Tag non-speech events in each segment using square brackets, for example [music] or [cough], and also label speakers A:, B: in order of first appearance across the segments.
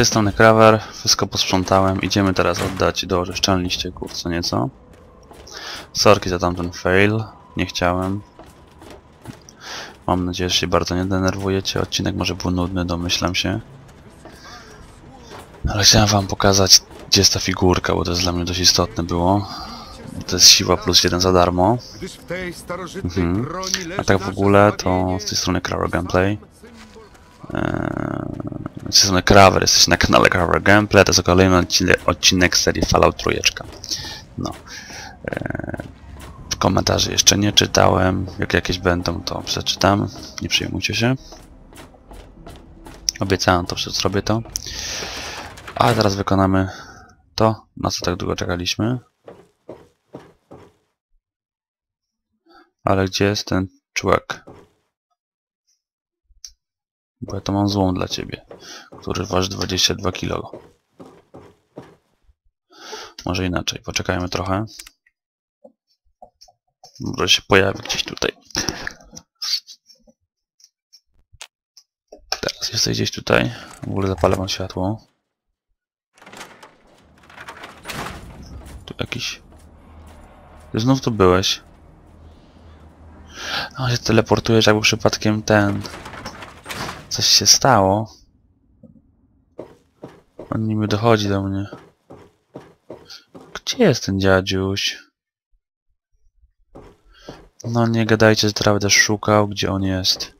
A: Tej strony Krawer, wszystko posprzątałem. Idziemy teraz oddać do oczyszczalni ścieków co nieco. Sorki za tamten fail, nie chciałem. Mam nadzieję, że się bardzo nie denerwujecie. Odcinek może był nudny, domyślam się. Ale chciałem wam pokazać, gdzie jest ta figurka, bo to jest dla mnie dość istotne było. To jest siła plus jeden za darmo. Mhm. A tak w ogóle to z tej strony Krawer Gameplay. Eee, z tej strony jesteś na kanale Krawer Gameplay, to jest kolejny odcinek, odcinek serii Fallout Trójeczka. No. Eee, komentarzy jeszcze nie czytałem, jak jakieś będą to przeczytam, nie przejmujcie się. Obiecałem to, że zrobię to. A teraz wykonamy to, na co tak długo czekaliśmy. Ale gdzie jest ten człowiek? Bo ja to mam złą dla ciebie, który waży 22 kg. Może inaczej, poczekajmy trochę. Może się pojawi gdzieś tutaj. Teraz jesteś gdzieś tutaj. W ogóle zapalę wam światło. Tu jakiś... Ty znów tu byłeś. A się teleportujesz, jakby przypadkiem ten... Coś się stało. On niby dochodzi do mnie. Gdzie jest ten dziadziuś? No nie gadajcie, że będę szukał, gdzie on jest.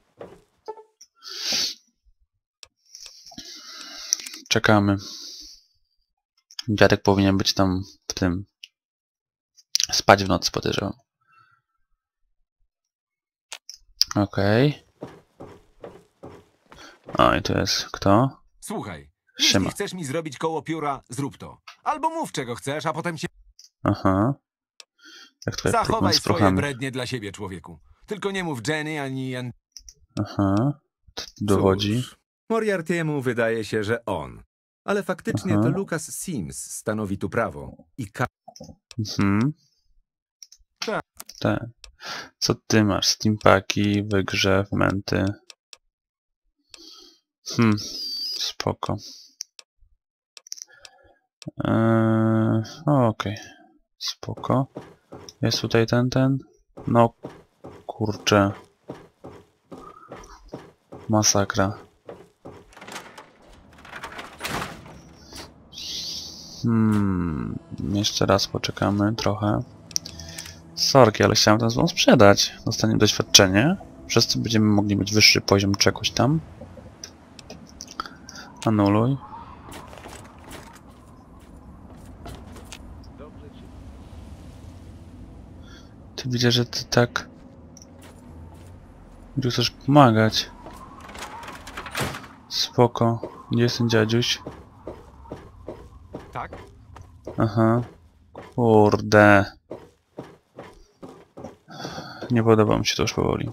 A: Czekamy. Dziadek powinien być tam w tym... Spać w nocy, podejrzewam. Okej. O, i tu jest kto?
B: Słuchaj,
A: Siema.
B: jeśli chcesz mi zrobić koło pióra, zrób to. Albo mów czego chcesz, a potem się...
A: Aha. Jak problem
B: Zachowaj
A: z
B: swoje
A: prochami?
B: brednie dla siebie, człowieku. Tylko nie mów Jenny ani... An...
A: Aha. To dowodzi.
C: Cóż, Moriarty'emu wydaje się, że on. Ale faktycznie
A: Aha.
C: to Lucas Sims stanowi tu prawo. I ka-
A: Mhm.
B: Tak.
A: Tak. Co ty masz? Steampaki, wygrzew, menty. Hmm. Spoko. Eee, o, Okej. Spoko. Jest tutaj ten, ten? No, kurczę. Masakra. Hmm. Jeszcze raz poczekamy trochę. Sorki, ale chciałem ten złą sprzedać. Dostaniemy doświadczenie. Przez co będziemy mogli mieć wyższy poziom czegoś tam. Anuluj. Ty widzę, że ty tak... Tu chcesz pomagać. Spoko. Gdzie jest ten dziadziuś?
B: Tak?
A: Aha. Kurde. Nie podoba mi się to już powoli.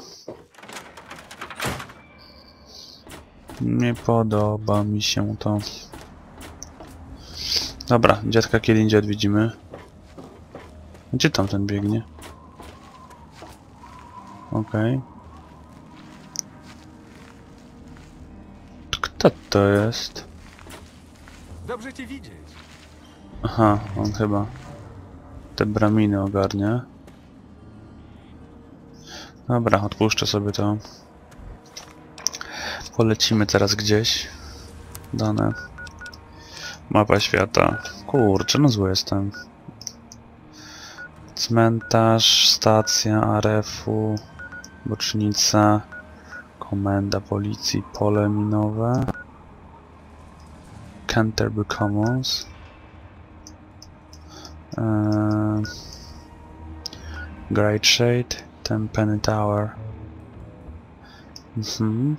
A: Nie podoba mi się to. Dobra, dziadka kiedy indziej odwiedzimy. Gdzie tam ten biegnie? Okej. Kto to jest?
B: Dobrze cię widzieć.
A: Aha, on chyba te braminy ogarnia. Dobra, odpuszczę sobie to. Polecimy teraz gdzieś. Dane. Mapa świata. Kurczę, no zły jestem. Cmentarz, stacja ARF-u, bocznica, komenda policji, pole minowe. Canterbury Commons. Eee, Great Shade, ten Penny Tower. Mhm.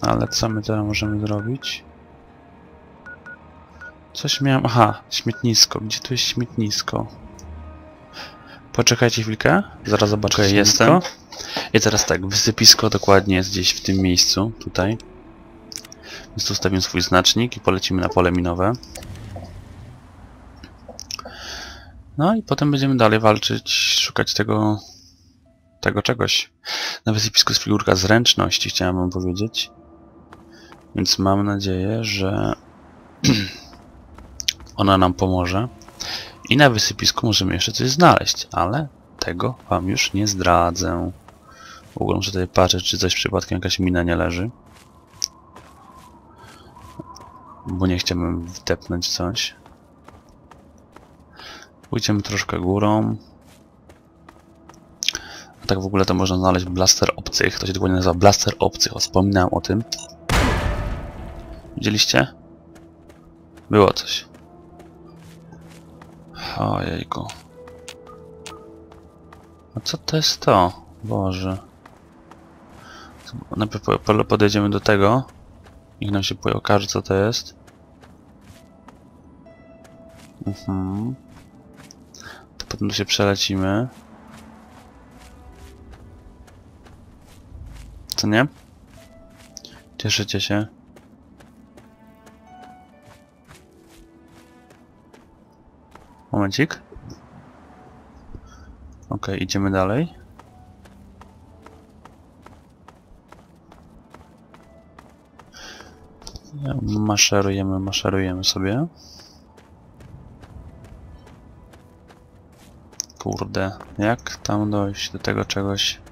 A: Ale co my teraz możemy zrobić? Coś miałem... Aha, śmietnisko. Gdzie tu jest śmietnisko? Poczekajcie chwilkę. Zaraz zobaczę. Okay, jestem. I teraz tak, wysypisko dokładnie jest gdzieś w tym miejscu, tutaj. Więc tu ustawię swój znacznik i polecimy na pole minowe. No i potem będziemy dalej walczyć, szukać tego tego czegoś. Na wysypisku jest figurka zręczności, chciałem wam powiedzieć. Więc mam nadzieję, że [clears throat] Ona nam pomoże. I na wysypisku możemy jeszcze coś znaleźć, ale tego wam już nie zdradzę. W ogóle muszę tutaj patrzeć, czy coś przypadkiem jakaś mina nie leży. Bo nie chciałbym wdepnąć coś. Pójdziemy troszkę górą. Tak w ogóle to można znaleźć blaster obcych. To się dokładnie nazywa blaster obcych. O, Wspominałem o tym. Widzieliście? Było coś. Ojejku. A co to jest to? Boże. Najpierw po- po- podejdziemy do tego. Niech nam się okaże co to jest. Mhm. To potem tu się przelecimy. Co nie? Cieszycie się? Momencik. Ok, idziemy dalej. Maszerujemy, maszerujemy sobie. Kurde, jak tam dojść do tego czegoś?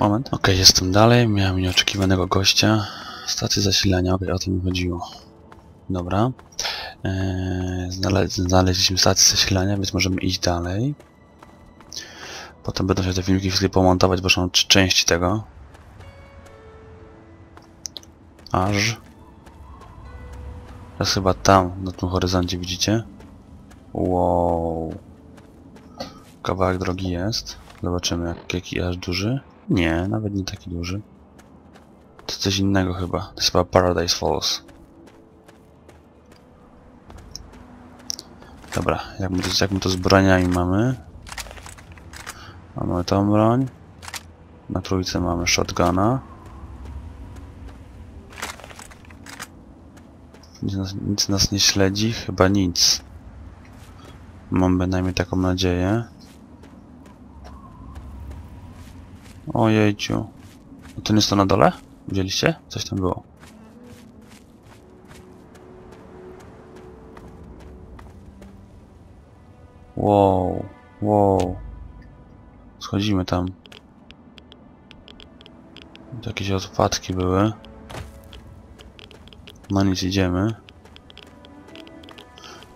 A: Moment. Ok, jestem dalej. Miałem nieoczekiwanego gościa. Stacja zasilania, ok, o to mi chodziło. Dobra. Eee, znale znaleźliśmy stację zasilania, więc możemy iść dalej. Potem będę się te filmiki wszystkie pomontować, bo są trzy części tego. Aż. Teraz chyba tam, na tym horyzoncie widzicie? Wow. Kawałek drogi jest. Zobaczymy jak, jaki aż duży. Nie, nawet nie taki duży. To coś innego chyba. To jest chyba Paradise Falls. Dobra, jak my to, jak my to z mamy? Mamy tą broń. Na trójce mamy shotguna. Nic nas, nic nas nie śledzi? Chyba nic. Mam bynajmniej taką nadzieję. Ojejciu. A nie jest to na dole? Widzieliście? Coś tam było. Wow, wow. Schodzimy tam. Jakieś odpadki były. No nic, idziemy.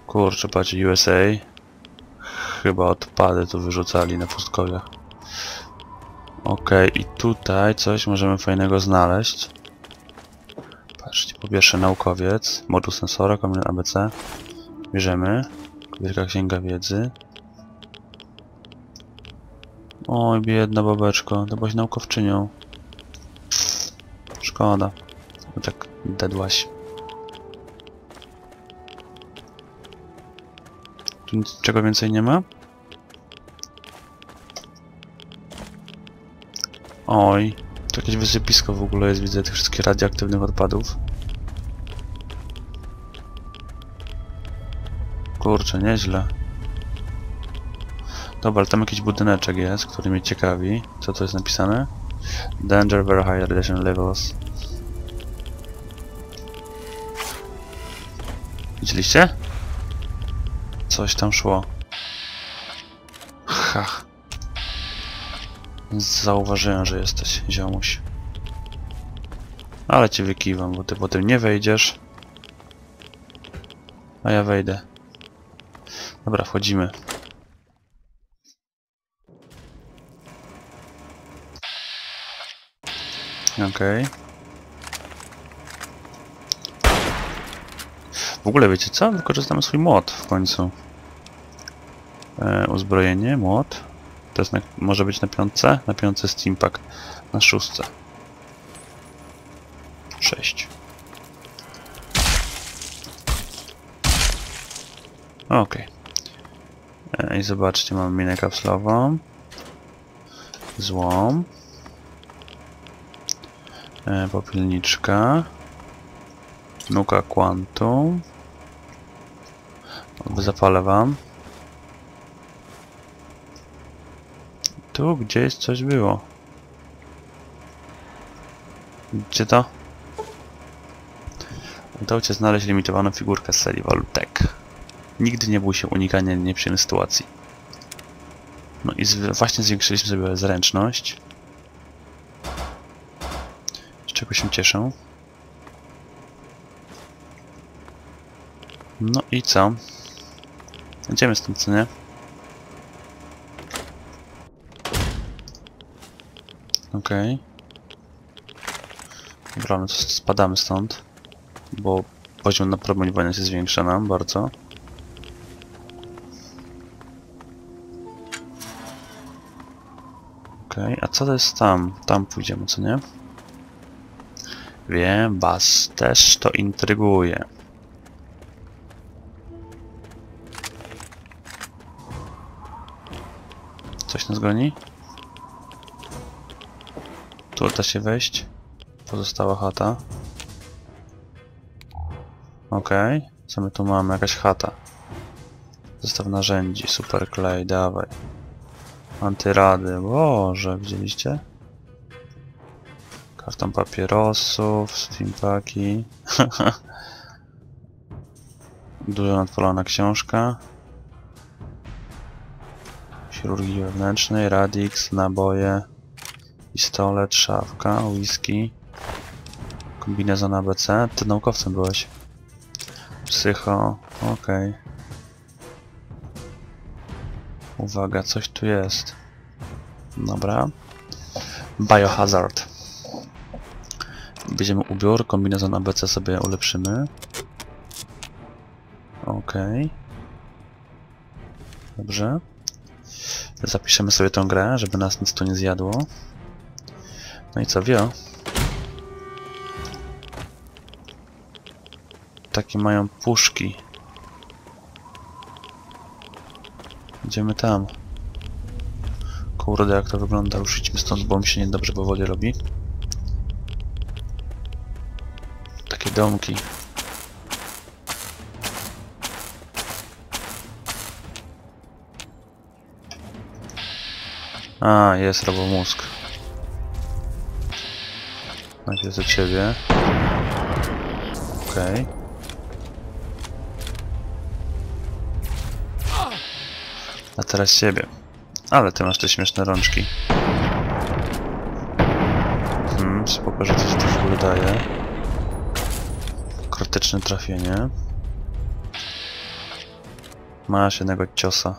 A: Kurczę, patrzcie, USA. Chyba odpady tu wyrzucali na pustkowiach. Okej, i tutaj coś możemy fajnego znaleźć. Patrzcie, po pierwsze naukowiec, moduł sensora, kamień ABC. Bierzemy. Wielka księga wiedzy. Oj, biedna babeczko, to byłaś naukowczynią. Szkoda. Bo tak dedłaś. Tu nic czego więcej nie ma? Oj, to jakieś wysypisko w ogóle jest, widzę tych wszystkich radioaktywnych odpadów. Kurczę, nieźle. Dobra, ale tam jakiś budyneczek jest, który mnie ciekawi. Co to jest napisane? Danger very high radiation levels. Widzieliście? Coś tam szło. Hach. Zauważyłem, że jesteś, ziomuś. Ale cię wykiwam, bo ty potem nie wejdziesz. A ja wejdę. Dobra, wchodzimy. Okej. W ogóle wiecie co? Wykorzystamy swój młot w końcu. E, uzbrojenie, młot. To jest na, może być na piątce? Na piątce Steampack. Na szóstce. Sześć. Okej. E, I zobaczcie, mamy minę kapslową. Złom. E, popielniczka. Nuka Quantum. Zapalę wam. Tu gdzieś coś było. Widzicie to? Udało Cię znaleźć limitowaną figurkę z serii Voltec. Nigdy nie bój się unikania nieprzyjemnych sytuacji. No i z, właśnie zwiększyliśmy sobie zręczność. Z czego się cieszę. No i co? Idziemy stąd, co nie? Okej. Dobra, no to spadamy stąd. Bo poziom na promieniowania się zwiększa nam bardzo. Okej, a co to jest tam? Tam pójdziemy, co nie? Wiem, was też to intryguje. Coś nas goni? Tu da się wejść. Pozostała chata. Okej. Co my tu mamy? Jakaś chata. Zestaw narzędzi. Super klej, dawaj. Antyrady. Boże, widzieliście? Karton papierosów, steampaki. [laughs] Dużo nadpolona książka. Chirurgii wewnętrznej, Radix, naboje, pistolet, szafka, whisky, kombinezon ABC. Ty naukowcem byłeś. Psycho, okej. Uwaga, coś tu jest. Dobra. Biohazard. Bierzemy ubiór, kombinezon ABC sobie ulepszymy. Okej. Dobrze. Zapiszemy sobie tą grę, żeby nas nic tu nie zjadło. No i co, wio? Takie mają puszki. Idziemy tam. Kurde, jak to wygląda. Już idźmy stąd, bo mi się niedobrze powoli robi. Takie domki. A, jest robomózg. Najpierw do ciebie. Okej. A teraz ciebie. Ale ty masz te śmieszne rączki. Hmm, spoko, że coś tu w ogóle daje. Krytyczne trafienie. Masz jednego ciosa.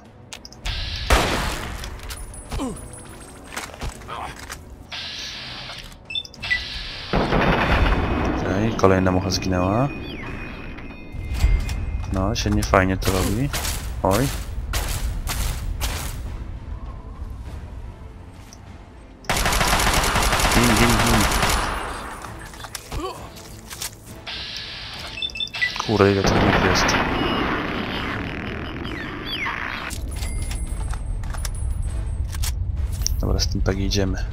A: Okej, kolejna mucha zginęła. No, się nie fajnie to robi. Oj. Kurde, ile tych much jest. Dobra, z tym tak idziemy.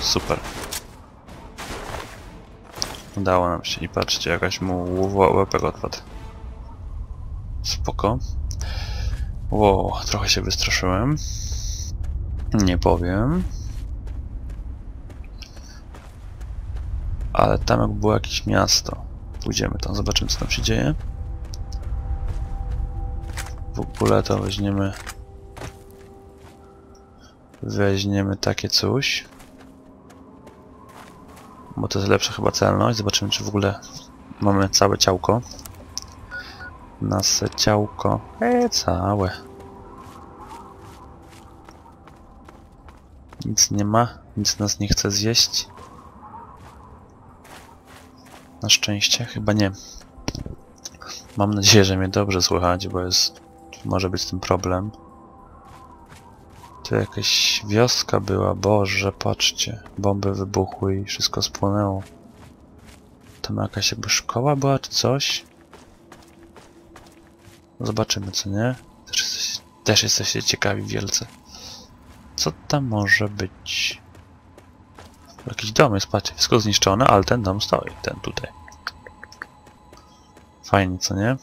A: Super. Udało nam się i patrzcie, jakaś mu ł- łepek odpadł. Spoko. Wow, trochę się wystraszyłem. Nie powiem. Ale tam jak było jakieś miasto. Pójdziemy tam, zobaczymy co tam się dzieje. W ogóle to weźmiemy... Weźmiemy takie coś. Bo to jest lepsza chyba celność. Zobaczymy czy w ogóle mamy całe ciałko. Nas ciałko. E, całe. Nic nie ma, nic nas nie chce zjeść. Na szczęście, chyba nie. Mam nadzieję, że mnie dobrze słychać, bo jest. Może być z tym problem. Tu jakaś wioska była, boże, patrzcie. Bomby wybuchły i wszystko spłonęło. Tam jakaś jakby szkoła była, czy coś? Zobaczymy, co nie? Też, jesteś, też jesteście ciekawi wielce. Co tam może być? Jakiś dom jest, patrzcie, wszystko zniszczone, ale ten dom stoi, ten tutaj. Fajnie, co nie?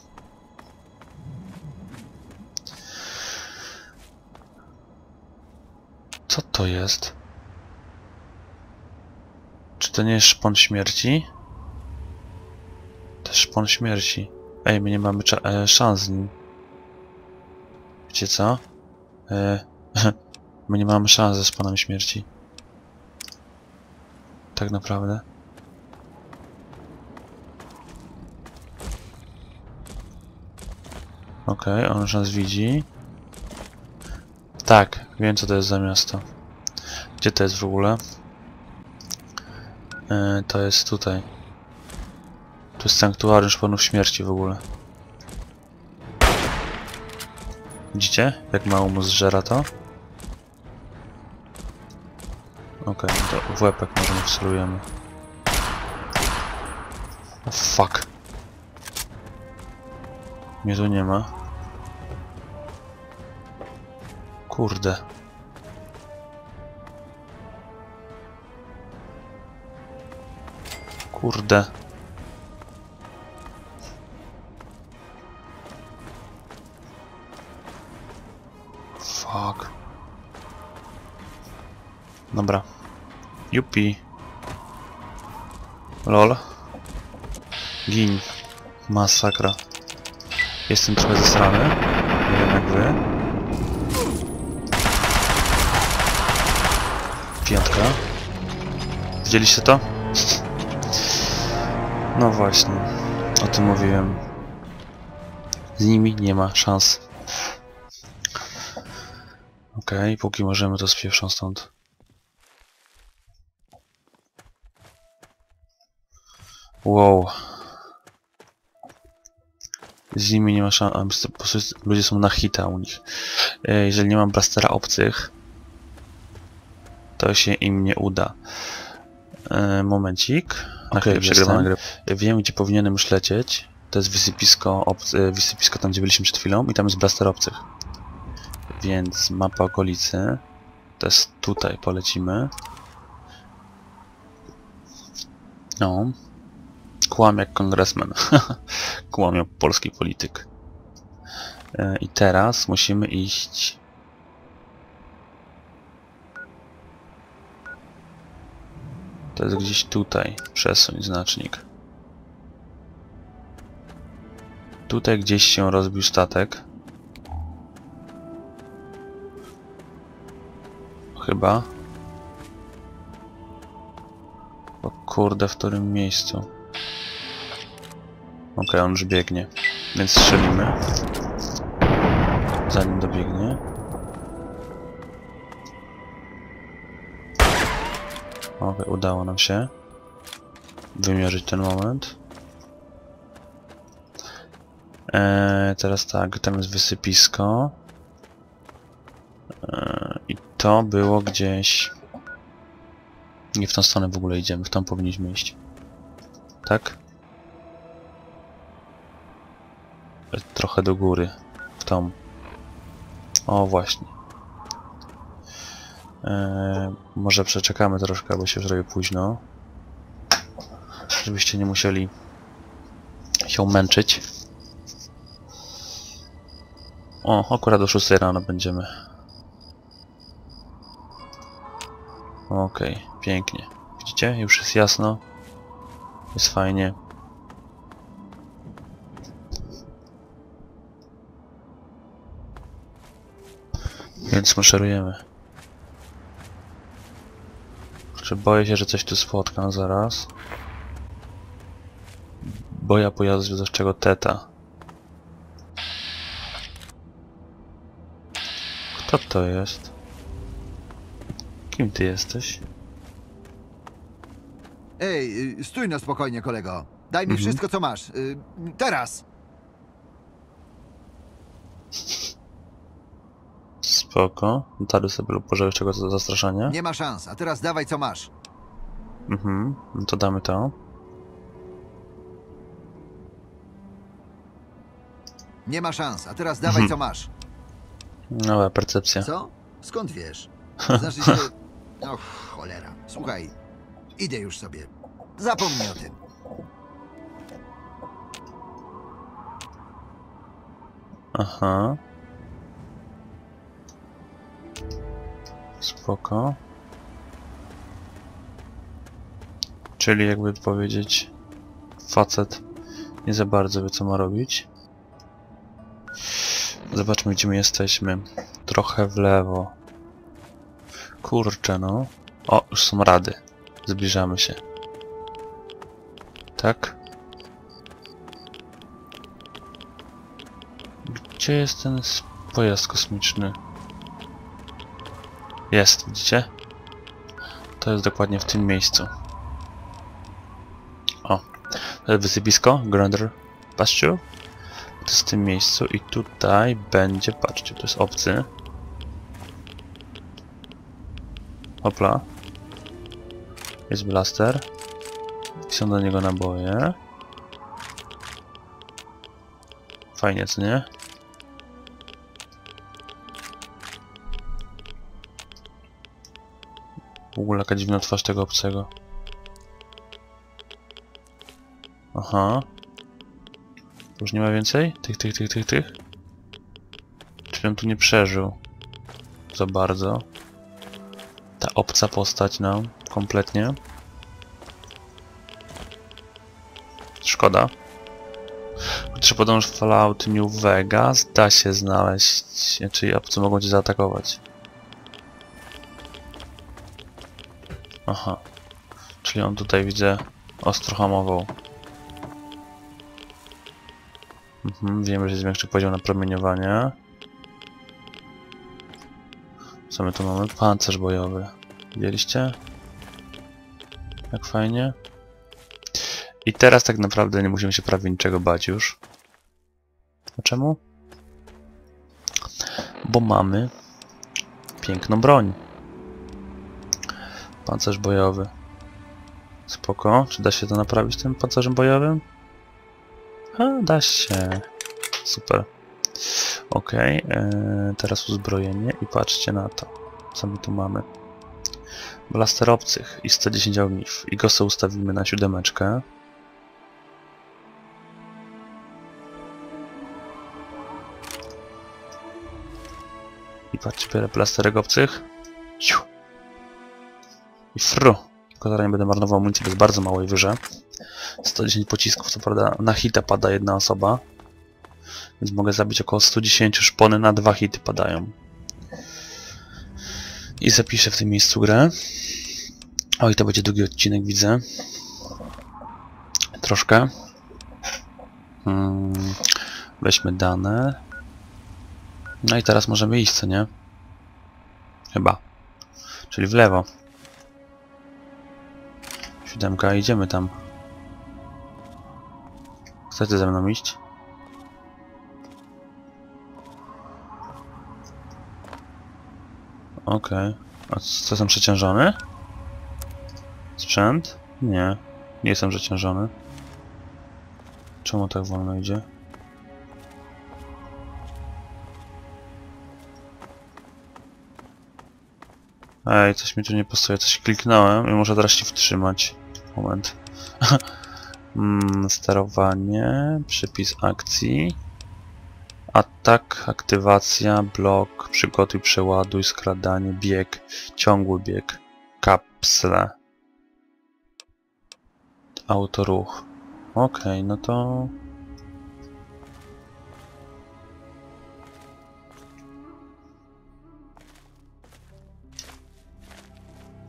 A: To jest? to nie jest szpon śmierci? To jest szpon śmierci. Ej, my nie mamy e, szans z nim. Wiecie co? E, [laughs] my nie mamy szans ze szponem śmierci. Tak naprawdę. Okej, on już nas widzi. Tak, wiem co to jest za miasto. Gdzie to jest w ogóle? E, to jest tutaj. To jest sanktuarium szponów śmierci w ogóle. Widzicie? Jak mało mu zżera to? Okej, to w łepek możemy wcelujemy. O fuck. Mnie tu nie ma. Kurde. Kurde. Fuck. Dobra. Jupi. Lol. Gin. Masakra. Jestem trochę zesrany. Nie wiem jak wy. Piątka. Widzieliście to? No właśnie. O tym mówiłem. Z nimi nie ma szans. Okej, póki możemy to spiewszą stąd. Wow. Z nimi nie ma szans. Po prostu ludzie są na hita u nich. E, Jeżeli nie mam blastera obcych, to się im nie uda. E, momencik. Okej, grę. Wiem, gdzie powinienem już lecieć. To jest wysypisko, e, wysypisko tam, gdzie byliśmy przed chwilą i tam jest blaster obcych. Więc mapa okolicy. To jest tutaj, polecimy. No. Kłam jak kongresmen. [laughs] Kłam jak polski polityk. E, I teraz musimy iść... To jest gdzieś tutaj. Przesuń znacznik. Tutaj gdzieś się rozbił statek. Chyba. O kurde, w którym miejscu? Okej, on już biegnie. Więc strzelimy. Zanim dobiegnie. Okej, udało nam się wymierzyć ten moment. Eee, teraz tak, tam jest wysypisko. Eee, I to było gdzieś... Nie w tą stronę w ogóle idziemy, w tą powinniśmy iść. Tak? E, Trochę do góry. W tą. O, właśnie. Eee, może przeczekamy troszkę, bo się już robi późno. Żebyście nie musieli się męczyć. O, akurat do 6 rano będziemy. Okej, pięknie. Widzicie? Już jest jasno. Jest fajnie. Więc maszerujemy. Czy boję się, że coś tu spotkam zaraz? Boja pojazdu zwiadowczego Teta. Kto to jest? Kim ty jesteś?
D: Ej, y, stój na spokojnie, kolego. Daj mi
A: Mhm.
D: wszystko, co masz. Y, Teraz!
A: Spoko. Notary sobie lub pożełeś czego za zastraszanie?
D: Nie ma szans, a teraz dawaj, co masz.
A: Mhm. No to damy to.
D: Nie ma szans, a teraz dawaj, [laughs] co masz.
A: Nowa percepcja.
D: Co? Skąd wiesz? [laughs] Znaczy się... No cholera. Słuchaj, idę już sobie. Zapomnij o tym.
A: Aha. Spoko. Czyli jakby powiedzieć facet nie za bardzo wie co ma robić. Zobaczmy gdzie my jesteśmy. Trochę w lewo. Kurczę no. O, już są rady. Zbliżamy się. Tak? Gdzie jest ten pojazd kosmiczny? Jest, widzicie? To jest dokładnie w tym miejscu. O, to jest wysypisko, Grander Pasture. To jest w tym miejscu i tutaj będzie, patrzcie, to jest obcy. Hopla. Jest blaster. Są do niego naboje. Fajnie, co nie? W ogóle jaka dziwna twarz tego obcego. Aha. Już nie ma więcej? Tych, tych, tych, tych, tych? Czyli on tu nie przeżył. Za bardzo. Ta obca postać nam kompletnie. Szkoda. Chociaż podąż Fallout New Vegas da się znaleźć, czyli obcy mogą cię zaatakować. Aha. Czyli on tutaj widzę ostro hamował. Mhm, wiemy, że zwiększy poziom napromieniowania. Co my tu mamy? Pancerz bojowy. Widzieliście? Jak fajnie. I teraz tak naprawdę nie musimy się prawie niczego bać już. A czemu? Bo mamy piękną broń. Pancerz bojowy. Spoko. Czy da się to naprawić tym pancerzem bojowym? A, da się. Super. Ok. teraz uzbrojenie i patrzcie na to. Co my tu mamy? Blaster obcych i 110 ogniw. I go sobie ustawimy na siódemeczkę. I patrzcie, biorę plasterek obcych. Ciu. I fru. Tylko teraz nie będę marnował amunicji, bo jest bardzo małej wyrze. 110 pocisków, co prawda na hita pada jedna osoba. Więc mogę zabić około 110 szpony na dwa hity padają. I zapiszę w tym miejscu grę. Oj, to będzie długi odcinek, widzę. Troszkę. Hmm, weźmy dane. No i teraz możemy iść, co nie? Chyba. Czyli w lewo. Siódemka, idziemy tam. Chcecie ze mną iść? Okej. A c- co, jestem przeciążony? Sprzęt? Nie. Nie jestem przeciążony. Czemu tak wolno idzie? Ej, coś mi tu nie pasuje, coś kliknąłem i muszę teraz się wtrzymać. Moment. [laughs] mm, sterowanie, przypis akcji. Atak, aktywacja, blok, przygotuj, przeładuj, skradanie, bieg, ciągły bieg, kapsle. Autoruch. Okej, no to...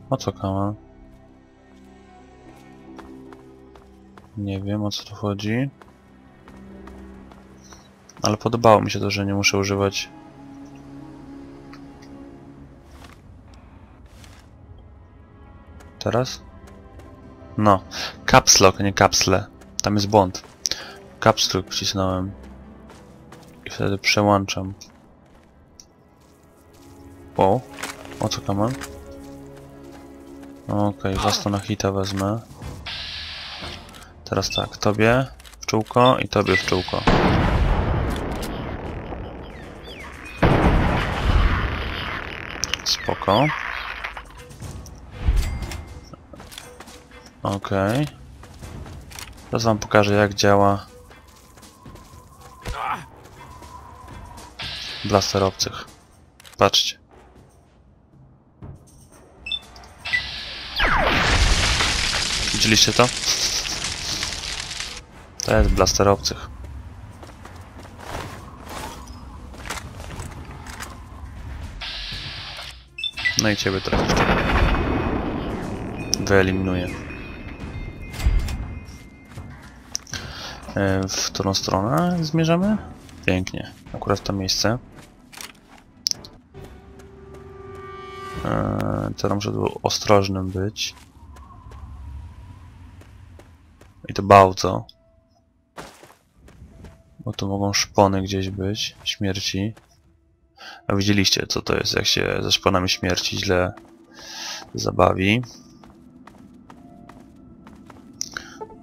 A: O co kama? Nie wiem o co tu chodzi. Ale podobało mi się to, że nie muszę używać Teraz? No. Caps lock, nie kapsle. Tam jest błąd. Caps lock wcisnąłem. I wtedy przełączam. Wow. O co kaman? Okej, was to na hita wezmę. Teraz tak, tobie w i tobie w. Spoko. Okej. Teraz wam pokażę jak działa blaster obcych. Patrzcie. Widzieliście to? To jest blaster obcych. No i ciebie teraz jeszcze wyeliminuję. E, W którą stronę zmierzamy? Pięknie. Akurat w to miejsce. Eee, to muszę tu ostrożnym być. I to bardzo. Bo tu mogą szpony gdzieś być. Śmierci. A widzieliście co to jest, jak się ze szponami śmierci źle zabawi.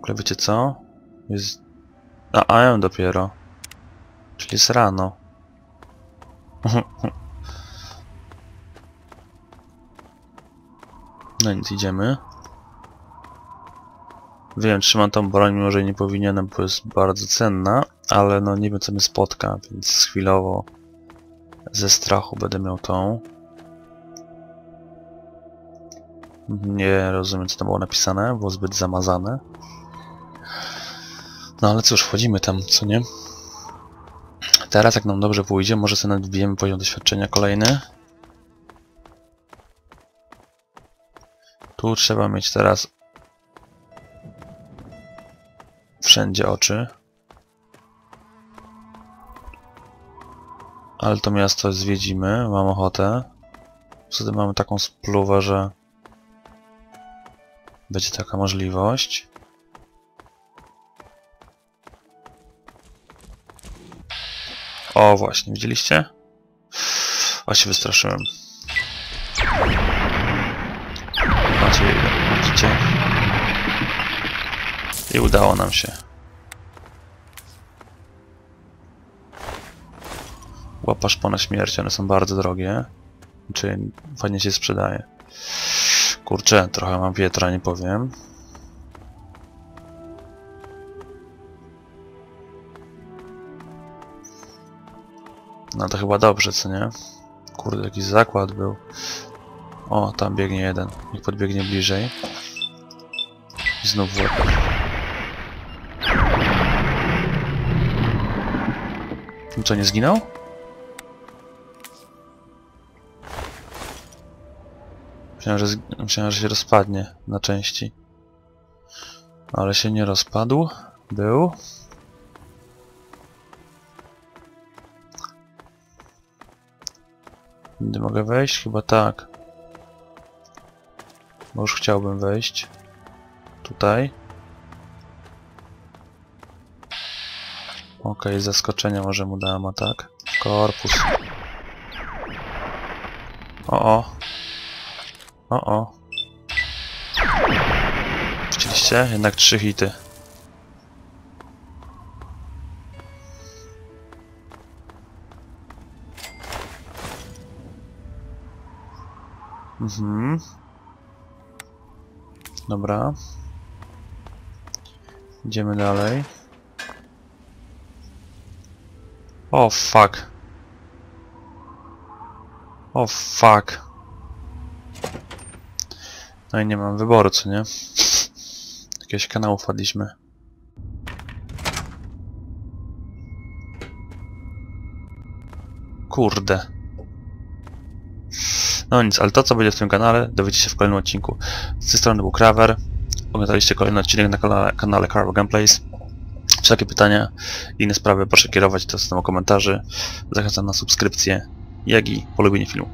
A: Ogóle wiecie co? Jest... A, AM dopiero. Czyli jest rano. [laughs] No nic, idziemy. Wiem, trzymam tą broń, mimo że nie powinienem, bo jest bardzo cenna, ale no nie wiem co mnie spotka, więc chwilowo ze strachu będę miał tą. Nie rozumiem co tam było napisane, było zbyt zamazane. No ale cóż, wchodzimy tam, co nie? Teraz jak nam dobrze pójdzie, może sobie nawet poziom doświadczenia kolejny. Tu trzeba mieć teraz wszędzie oczy. Ale to miasto zwiedzimy, mam ochotę. Wtedy mamy taką spluwę, że będzie taka możliwość. O, właśnie, widzieliście? O, się wystraszyłem. I udało nam się. Łapa szpona śmierci, one są bardzo drogie. Czy fajnie się sprzedaje. Kurczę, trochę mam wietra, nie powiem. No to chyba dobrze, co nie? Kurde, jakiś zakład był. O, tam biegnie jeden. Niech podbiegnie bliżej. I znów w Co, nie zginął? Myślałem, że, myślałem, że się rozpadnie na części. Ale się nie rozpadł. Był. Gdy mogę wejść? Chyba tak. Bo już chciałbym wejść. Tutaj. Okej, z zaskoczenia może mu dałem atak. Korpus. O o. O o. Widzieliście? Jednak trzy hity. Mhm. Dobra. Idziemy dalej. O fuck. O fuck. No i nie mam wyboru, co nie? Jakiegoś kanału wpadliśmy. Kurde. No nic, ale to co będzie w tym kanale dowiecie się w kolejnym odcinku. Z tej strony był Kraver. Oglądaliście kolejny odcinek na kanale, kanale Carver Gameplays. Wszelkie pytania i inne sprawy proszę kierować do systemu komentarzy. Zachęcam na subskrypcję, jak i polubienie filmu.